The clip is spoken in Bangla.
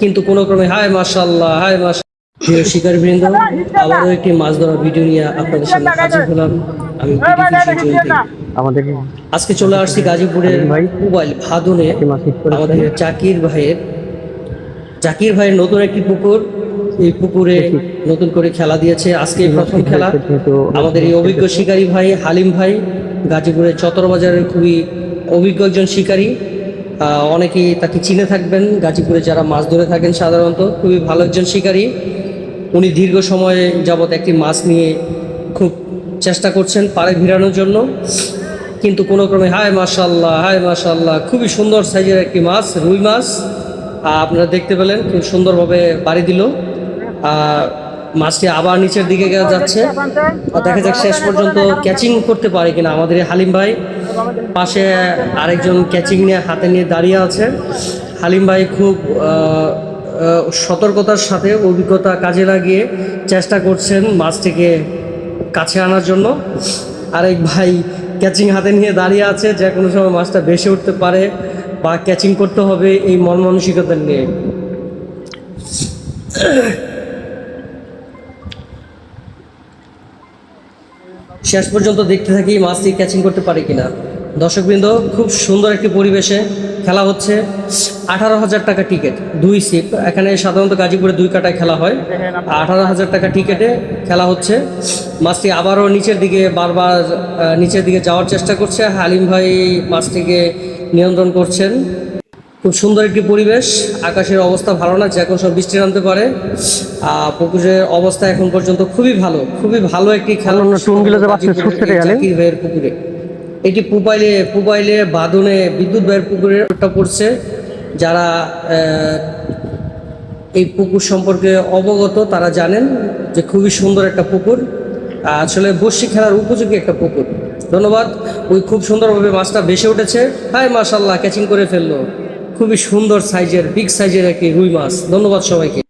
কিন্তু কোনো ক্রমে হায় মাশাল্লাহ হায় মাশাল্লাহ প্রিয় শিকার বৃন্দ আবারও একটি মাছ ধরার ভিডিও নিয়ে আপনাদের সামনে হাজির হলাম। আমি। আমাদের আজকে চলে আসছি গাজীপুরের। মোবাইল ভাদনে। আমাদের জাকির ভাইয়ের জাকির ভাইয়ের নতুন একটি পুকুর। এই পুকুরে নতুন করে খেলা দিয়েছে। আজকে প্রথম খেলা। আমাদের এই অভিজ্ঞ শিকারী ভাই হালিম ভাই গাজীপুরের চতর বাজারের খুবই অভিজ্ঞ একজন শিকারী। অনেকেই তাকে চিনে থাকবেন। গাজীপুরে যারা মাছ ধরে থাকেন সাধারণত, খুবই ভালো একজন শিকারী। উনি দীর্ঘ সময় যাবৎ একটি মাছ নিয়ে খুব চেষ্টা করছেন পাড়ে ভিড়ানোর জন্য। কিন্তু কোনো ক্রমে, হায় মাশাল্লাহ হায় মাশাল্লাহ খুবই সুন্দর সাইজের একটি মাছ, রুই মাছ। আপনারা দেখতে পেলেন, খুব সুন্দরভাবে বাড়ি দিল। মাছটি আবার নিচের দিকে যাচ্ছে। দেখা যাক শেষ পর্যন্ত ক্যাচিং করতে পারে কিনা আমাদের হালিম ভাই। পাশে আরেকজন ক্যাচিং নিয়ে হাতে নিয়ে দাঁড়িয়ে আছে। হালিম ভাই খুব সতর্কতার সাথে অভিজ্ঞতা কাজে লাগিয়ে চেষ্টা করছেন মাছটিকে কাছে আনার জন্য। আরেক ভাই ক্যাচিং হাতে নিয়ে দাঁড়িয়ে আছে, যে কোনো সময় মাছটা বেশি উঠতে পারে বা ক্যাচিং করতে হবে এই মন মানসিকতা নিয়ে। শেষ পর্যন্ত দেখতে থাকি মাছটি ক্যাচিং করতে পারে কিনা। দর্শকবৃন্দ, খুব সুন্দর একটি পরিবেশে খেলা হচ্ছে। আঠারো হাজার টাকা টিকিট দুই সিপ এখানে সাধারণত গাজীপুরে দুই কাটায় খেলা হয়। আঠারো হাজার টাকা টিকিটে খেলা হচ্ছে। মাছটি আবারও নিচের দিকে বারবার নিচের দিকে যাওয়ার চেষ্টা করছে। হালিম ভাই মাছটিকে নিয়ন্ত্রণ করছেন। খুব সুন্দর একটি পরিবেশ। আকাশের অবস্থা ভালো না যে এখন সব বৃষ্টি নামতে পারে। আহ, পুকুরের অবস্থা এখন পর্যন্ত খুবই ভালো খুবই ভালো একটি খেলা। অন্য টুনগুলো যে বাচ্চা ছুটছে রে আলিম। জাকির ভাইয়ের পুকুরে। এটি পুপাইলে পুপাইলে বাদনে বিদ্যুৎ ভাইয়ের পুকুরে একটা পড়ছে। যারা এই পুকুর সম্পর্কে অবগত তারা জানেন যে খুবই সুন্দর একটা পুকুর। আসলে বর্ষি খেলার উপযোগী একটা পুকুর। ধন্যবাদ। ওই খুব সুন্দরভাবে মাছটা ভেসে উঠেছে। হাই মাশাল্লাহ ক্যাচিং করে ফেলল। খুবই সুন্দর সাইজের বিগ সাইজের একটি রুই মাছ। ধন্যবাদ সবাইকে।